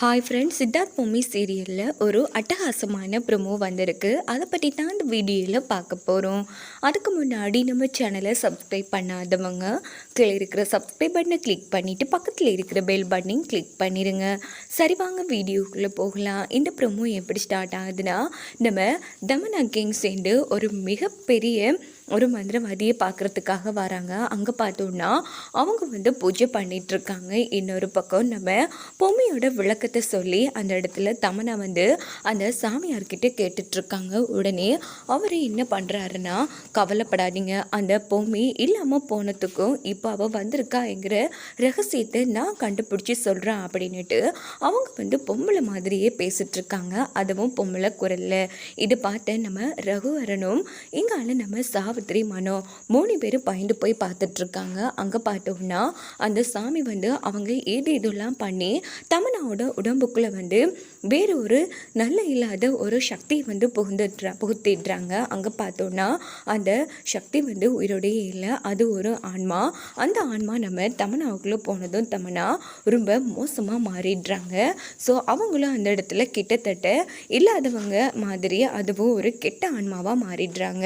Hi friends Siddharth Bommi சீரியலில் ஒரு அட்டகாசமான ப்ரொமோ வந்திருக்கு. அதை பற்றி தான் இந்த வீடியோவில் பார்க்க போகிறோம் அதுக்கு முன்னாடி நம்ம சேனலை சப்ஸ்கிரைப் பண்ணாதவங்க கீழே இருக்கிற சப்ஸ்கிரைப் பட்டனை கிளிக் பண்ணிவிட்டு பக்கத்தில் இருக்கிற பெல் பட்டனையும் கிளிக் பண்ணிடுங்க சரி வாங்க வீடியோக்குள்ளே போகலாம். இந்த ப்ரொமோ எப்படி ஸ்டார்ட் ஆகுதுன்னா நம்ம தமனா கிங் சேர்ந்து ஒரு மிகப்பெரிய ஒரு மந்திரவாதியை பார்க்குறதுக்காக வராங்க. அங்கே பார்த்தோன்னா அவங்க வந்து பூஜை பண்ணிகிட்ருக்காங்க இன்னொரு பக்கம் நம்ம பொம்மையோட விளக்கத்தை சொல்லி அந்த இடத்துல தமனா வந்து அந்த சாமியார்கிட்ட கேட்டுட்ருக்காங்க உடனே அவர் என்ன பண்ணுறாருன்னா கவலைப்படாதீங்க. அந்த பொம்மி இல்லாமல் போனதுக்கும் இப்போ அவள் வந்திருக்காங்கிற ரகசியத்தை நான் கண்டுபிடிச்சி சொல்கிறேன் அப்படின்னுட்டு அவங்க வந்து பொம்பளை மாதிரியே பேசிகிட்ருக்காங்க அதுவும் பொம்பளை குரலில். இது பார்த்த நம்ம ரகுவரனும் இங்கால நம்ம சா சாவித்திரி மனோ மூணு பேரும் பயந்து போய் பார்த்துட்ருக்காங்க. அங்கே பார்த்தோம்னா அந்த சாமி வந்து அவங்க ஏது இதெல்லாம் பண்ணி தமனாவோட உடம்புக்குள்ளே வந்து வேறு ஒரு நல்ல இல்லாத ஒரு சக்தி வந்து புகுந்துட்றா புகுத்திடுறாங்க. அங்கே பார்த்தோன்னா அந்த சக்தி வந்து உயிரோடையே இல்லை. அது ஒரு ஆன்மா. அந்த ஆன்மா நம்ம தமனாவுக்குள்ளே போனதும் தமனா ரொம்ப மோசமாக மாறிடுறாங்க. ஸோ அவங்களும் அந்த இடத்துல கிட்டத்தட்ட இல்லாதவங்க மாதிரி அதுவும் ஒரு கெட்ட ஆன்மாவாக மாறிடுறாங்க.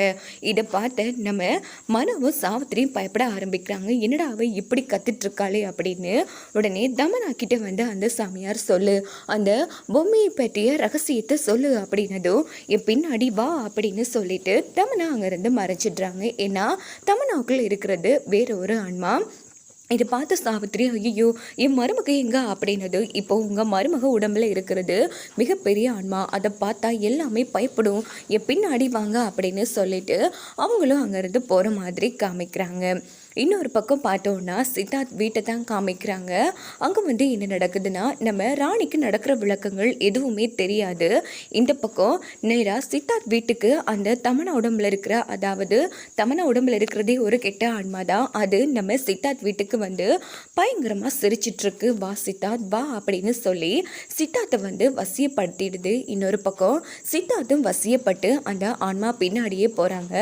இதை பார்த்து நம்ம மனவும் சாவித்திரியும் பயப்பட ஆரம்பிக்கிறாங்க. என்னடா அவ இப்படி கத்துட்ருக்காளே அப்படின்னு உடனே தமனா கிட்ட வந்து அந்த சாமியார் சொல்லு. அந்த பொம்மையை பற்றிய ரகசியத்தை சொல்லு அப்படின்னதும் என் பின்னாடி வா அப்படின்னு சொல்லிட்டு தமனா அங்கேருந்து மறைச்சிடுறாங்க. ஏன்னா தமனாவுக்குள்ள இருக்கிறது வேற ஒரு ஆன்மா. இதை பார்த்து சாவித்திரி ஐயோ என் மருமக எங்க? அப்படின்னது இப்போ உங்கள் மருமக உடம்புல இருக்கிறது மிகப்பெரிய ஆன்மா. அதை பார்த்தா எல்லாமே பயப்படும். என் பின்னாடி வாங்க அப்படின்னு சொல்லிட்டு அவங்களும் அங்கேருந்து போகிற மாதிரி காமிக்கிறாங்க. இன்னொரு பக்கம் பார்த்தோன்னா சித்தார்த் வீட்டை தான் காமிக்கிறாங்க. அங்கே வந்து என்ன நடக்குதுன்னா நம்ம ராணிக்கு நடக்கிற விளக்கங்கள் எதுவுமே தெரியாது. இந்த பக்கம் நேராக சித்தார்த் வீட்டுக்கு அந்த தமனா உடம்புல இருக்கிற அதாவது தமனா உடம்புல இருக்கிறதே ஒரு கெட்ட ஆன்மா தான். அது நம்ம சித்தார்த் வீட்டுக்கு வந்து பயங்கரமாக சிரிச்சிட்ருக்கு. வா சித்தார்த் வா அப்படின்னு சொல்லி சித்தார்த்தை வந்து வசியப்படுத்திடுது. இன்னொரு பக்கம் சித்தார்த்தும் வசியப்பட்டு அந்த ஆன்மா பின்னாடியே போகிறாங்க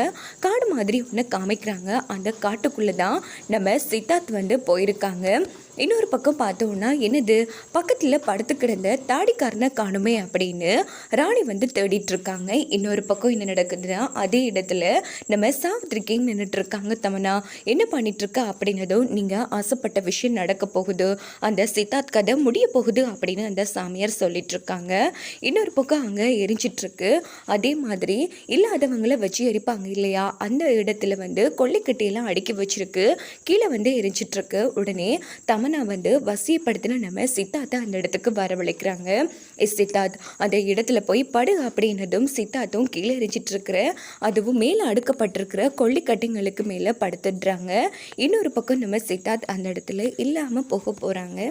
காடு மாதிரி ஒன்று காமிக்கிறாங்க. அந்த காட்டுக்குள்ளே தான் நம்ம சித்தார்த் வந்து போயிருக்காங்க. இன்னொரு பக்கம் பார்த்தோம்னா என்னது? பக்கத்தில் படுத்து கிடந்த தாடிக்காரனை காணுமே அப்படின்னு ராணி வந்து தேடிட்டுருக்காங்க. இன்னொரு பக்கம் என்ன நடக்குதுன்னா அதே இடத்துல நம்ம சாவித்ரி நின்றுட்டுருக்காங்க தமனா. என்ன பண்ணிட்டு அப்படின்னதும் நீங்கள் ஆசைப்பட்ட விஷயம் நடக்க போகுது. அந்த சித்தார்த் கதை முடிய போகுது அப்படின்னு அந்த சாமியார் சொல்லிட்டு இருக்காங்க இன்னொரு பக்கம் அங்கே எரிஞ்சிட்ருக்கு அதே மாதிரி இல்லாதவங்களை வச்சு எரிப்பாங்க இல்லையா? அந்த இடத்துல வந்து கொள்ளைக்கட்டையெல்லாம் அடுக்கி வச்சிருக்கு. கீழே வந்து எரிஞ்சிட்ருக்கு உடனே தம் தமனா வந்து வசியப்படுத்தின நம்ம சித்தார்த்தை அந்த இடத்துக்கு வரவழைக்கிறாங்க. எஸ் சித்தார்த் அந்த இடத்துல போய் படு அப்படின்னதும் சித்தார்த்தும் கீழே எரிஞ்சிட்டு இருக்கிற அதுவும் மேலே அடுக்கப்பட்டிருக்கிற கொள்ளிக்கட்டைங்களுக்கு மேலே படுத்துடுறாங்க. இன்னொரு பக்கம் நம்ம சித்தார்த் அந்த இடத்துல இல்லாமல் போக போகிறாங்க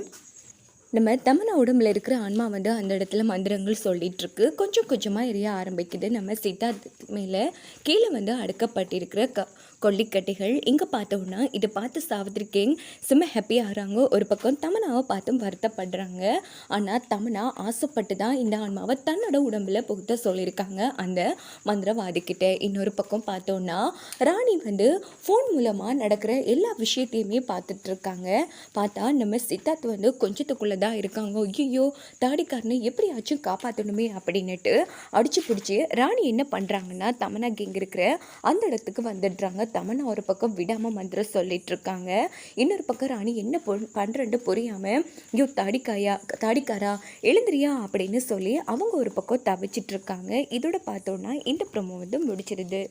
நம்ம தமனா உடம்புல இருக்கிற ஆன்மா வந்து அந்த இடத்துல மந்திரங்கள் சொல்லிட்டு இருக்கு கொஞ்சம் கொஞ்சமாக எரிய ஆரம்பிக்குது. நம்ம சித்தார்த் மேலே கீழே வந்து அடுக்கப்பட்டிருக்கிற க கொல்லிக்கட்டைகள். இங்கே பார்த்தோம்னா இதை பார்த்து சாவித்ரி கிங் செம்ம ஹாப்பி ஆகிறாங்க. ஒரு பக்கம் தமனாவை பார்த்தும் வருத்தப்படுறாங்க. ஆனால் தமனா ஆசைப்பட்டு தான் இந்த ஆன்மாவை தன்னோட உடம்புல புகுத்த சொல்லியிருக்காங்க அந்த மந்திரவாதிக்கிட்ட. இன்னொரு பக்கம் பார்த்தோன்னா ராணி வந்து ஃபோன் மூலமாக நடக்கிற எல்லா விஷயத்தையுமே பார்த்துட்ருக்காங்க பார்த்தா நம்ம சித்தார்த் வந்து கொஞ்சத்துக்குள்ளே தான் இருக்காங்க. ஐயோ தாடிக்காரனை எப்படியாச்சும் காப்பாற்றணுமே அப்படின்னுட்டு அடிச்சு பிடிச்சி ராணி என்ன பண்ணுறாங்கன்னா தமனா கேங் இருக்கிற அந்த இடத்துக்கு வந்துடுறாங்க. தமனா ஒரு பக்கம் விடாமல் மந்திரம் சொல்லிட்டு இருக்காங்க இன்னொரு பக்கம் ராணி என்ன பொ- பண்றேன்னு புரியாமல் ஐயோ தாடிக்காயா தாடிக்காரா எழுந்திரியா அப்படின்னு சொல்லி அவங்க ஒரு பக்கம் தவிச்சிட்டு இருக்காங்க இதோட பார்த்தோன்னா இந்த ப்ரொமோ வந்து முடிச்சிருது